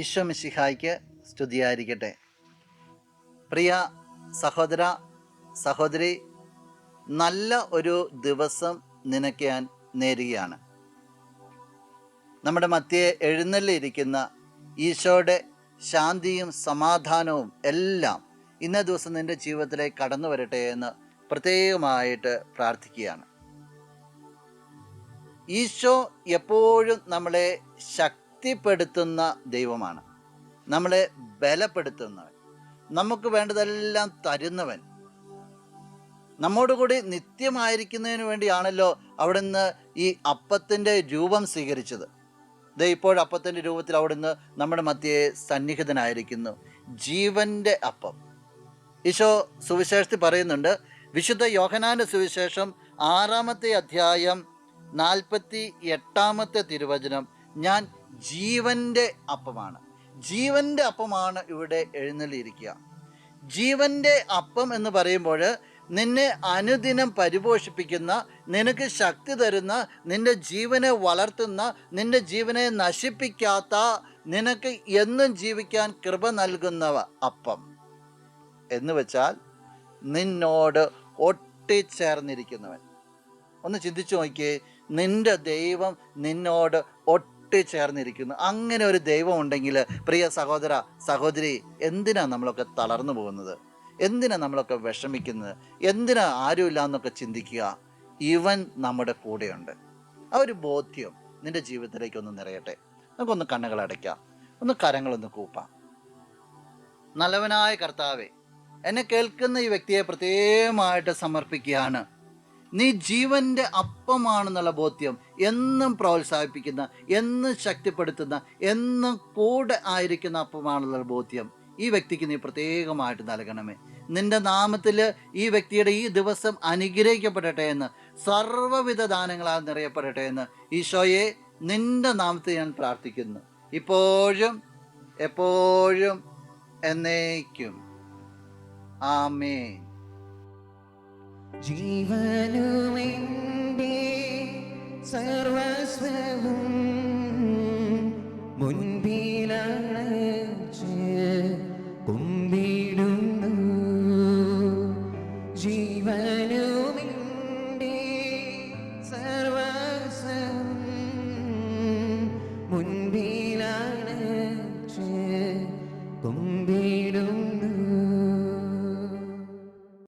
ഈശോ മിശിഹായ്ക്ക് സ്തുതിയായിരിക്കട്ടെ. പ്രിയ സഹോദര സഹോദരി നല്ല ഒരു ദിവസം നിനക്ക് ഞാൻ നേരുകയാണ്. നമ്മുടെ മധ്യയെ എഴുന്നള്ളിയിരിക്കുന്ന ഈശോയുടെ ശാന്തിയും സമാധാനവും എല്ലാം ഇന്നേ ദിവസം നിന്റെ ജീവിതത്തിലേക്ക് കടന്നു വരട്ടെ എന്ന് പ്രത്യേകമായിട്ട് പ്രാർത്ഥിക്കുകയാണ്. ഈശോ എപ്പോഴും നമ്മളെ ശക്തിപ്പെടുത്തുന്ന ദൈവമാണ്. നമ്മളെ ബലപ്പെടുത്തുന്നവൻ നമുക്ക് വേണ്ടതെല്ലാം തരുന്നവൻ. നമ്മോടുകൂടി നിത്യമായിരിക്കുന്നതിന് വേണ്ടിയാണല്ലോ അവിടുന്ന് ഈ അപ്പത്തിന്റെ രൂപം സ്വീകരിച്ചത്. ദേ ഇപ്പോൾ അപ്പത്തിന്റെ രൂപത്തിൽ അവിടുന്ന് നമ്മുടെ മധ്യയെ സന്നിഹിതനായിരിക്കുന്നു. ജീവന്റെ അപ്പം. ഈശോ സുവിശേഷത്തിൽ പറയുന്നുണ്ട് വിശുദ്ധ യോഹനാന്റെ സുവിശേഷം ആറാമത്തെ അധ്യായം നാൽപ്പത്തി എട്ടാമത്തെ തിരുവചനം ഞാൻ ജീവന്റെ അപ്പമാണ്. ജീവന്റെ അപ്പമാണ് ഇവിടെ എഴുന്നള്ളിയിരിക്കുക. ജീവന്റെ അപ്പം എന്ന് പറയുമ്പോൾ നിന്നെ അനുദിനം പരിപോഷിപ്പിക്കുന്ന നിനക്ക് ശക്തി തരുന്ന നിന്റെ ജീവനെ വളർത്തുന്ന നിന്റെ ജീവനെ നശിപ്പിക്കാത്ത നിനക്ക് എന്നും ജീവിക്കാൻ കൃപ നൽകുന്നവ അപ്പം. എന്ന് വെച്ചാൽ നിന്നോട് ഒട്ടിച്ചേർന്നിരിക്കുന്നവൻ. ഒന്ന് ചിന്തിച്ചു നോക്കിയേ നിന്റെ ദൈവം നിന്നോട് ഒട്ടിച്ചേർന്നിരിക്കുന്നു അങ്ങനെ ഒരു ദൈവം ഉണ്ടെങ്കിൽ പ്രിയ സഹോദര സഹോദരി എന്തിനാ നമ്മളൊക്കെ തളർന്നു പോകുന്നത്? എന്തിനാ നമ്മളൊക്കെ വിഷമിക്കുന്നത്? എന്തിനാ ആരുമില്ല എന്നൊക്കെ ചിന്തിക്കുക? ഇവൻ നമ്മുടെ കൂടെയുണ്ട്. ആ ഒരു ബോധ്യം നിന്റെ ജീവിതത്തിലേക്ക് ഒന്ന് നിറയട്ടെ. നമുക്കൊന്ന് കണ്ണുകൾ അടയ്ക്കാം. ഒന്ന് കരങ്ങളൊന്ന് കൂപ്പാം. നല്ലവനായ കർത്താവെ എന്നെ കേൾക്കുന്ന ഈ വ്യക്തിയെ പ്രത്യേകമായിട്ട് സമർപ്പിക്കുകയാണ്. നീ ജീവന്റെ അപ്പമാണെന്നുള്ള ബോധ്യം എന്നും പ്രോത്സാഹിപ്പിക്കുന്ന എന്നും ശക്തിപ്പെടുത്തുന്ന എന്നും കൂടെ ആയിരിക്കുന്ന അപ്പമാണെന്നുള്ള ബോധ്യം ഈ വ്യക്തിക്ക് നീ പ്രത്യേകമായിട്ട് നൽകണമേ. നിന്റെ നാമത്തിൽ ഈ വ്യക്തിയുടെ ഈ ദിവസം അനുഗ്രഹിക്കപ്പെടട്ടെ എന്ന് സർവവിധ ദാനങ്ങളാൽ നിറയപ്പെടട്ടെ എന്ന് ഈശോയെ നിന്റെ നാമത്തിൽ ഞാൻ പ്രാർത്ഥിക്കുന്നു. ഇപ്പോഴും എപ്പോഴും എന്നേക്കും. ആമേ ജീവനുമെന്റെ സർവസ്വവും മുൻപിലണച്ച് കുമ്പിടുന്നു. ജീവനുമെന്റെ സർവസ്വം മുൻപിലണച്ച് കുമ്പിടുന്നു.